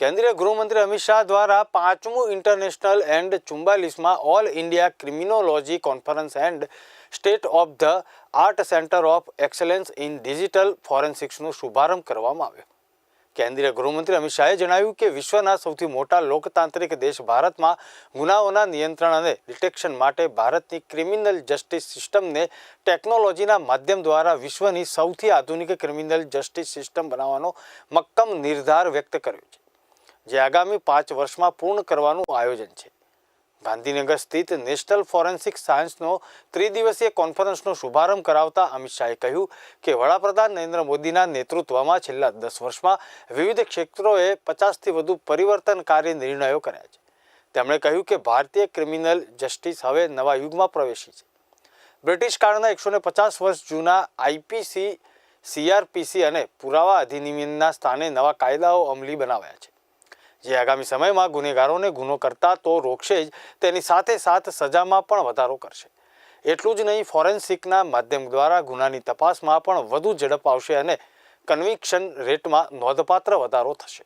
કેન્દ્રીય ગૃહમંત્રી અમિત શાહ દ્વારા પાંચમું international and ચુમ્બાલીસમાં All India criminology conference and state of the art centre of excellence in digital ફોરેન્સિક્સનો શુભારંભ કરવામાં આવ્યો. કેન્દ્રીય ગૃહમંત્રી અમિત શાહે જણાવ્યું કે વિશ્વના સૌથી મોટા લોકતાંત્રિક દેશ ભારતમાં ગુનાઓના નિયંત્રણ અને ડિટેક્શન માટે ભારતની ક્રિમિનલ જસ્ટિસ સિસ્ટમને ટેકનોલોજીના માધ્યમ દ્વારા વિશ્વની સૌથી આધુનિક ક્રિમિનલ જસ્ટિસ સિસ્ટમ બનાવવાનો મક્કમ નિર્ધાર વ્યક્ત કર્યો છે. જે આગામી પાંચ વર્ષમાં પૂર્ણ કરવાનું આયોજન છે. ગાંધીનગર સ્થિત નેશનલ ફોરેન્સિક સાયન્સનો ત્રિદિવસીય કોન્ફરન્સનો શુભારંભ કરાવતા અમિત શાહે કહ્યું કે વડાપ્રધાન નરેન્દ્ર મોદીના નેતૃત્વમાં છેલ્લા દસ વર્ષમાં વિવિધ ક્ષેત્રોએ પચાસથી વધુ પરિવર્તનકારી નિર્ણયો કર્યા છે. તેમણે કહ્યું કે ભારતીય ક્રિમિનલ જસ્ટિસ હવે નવા યુગમાં પ્રવેશી છે. બ્રિટિશ કાળના એકસો પચાસ વર્ષ જૂના આઈપીસી, સીઆરપીસી અને પુરાવા અધિનિયમના સ્થાને નવા કાયદાઓ અમલી બનાવ્યા છે. જે આગામી સમયમાં ગુનેગારોને ગુનો કરતા તો રોકશે જ, તેની સાથે સાથ સજામાં પણ વધારો કરશે. એટલું જ નહીં, ફોરેન્સિકના માધ્યમ દ્વારા ગુનાની તપાસમાં પણ વધુ ઝડપ આવશે અને કન્વિક્શન રેટમાં નોંધપાત્ર વધારો થશે.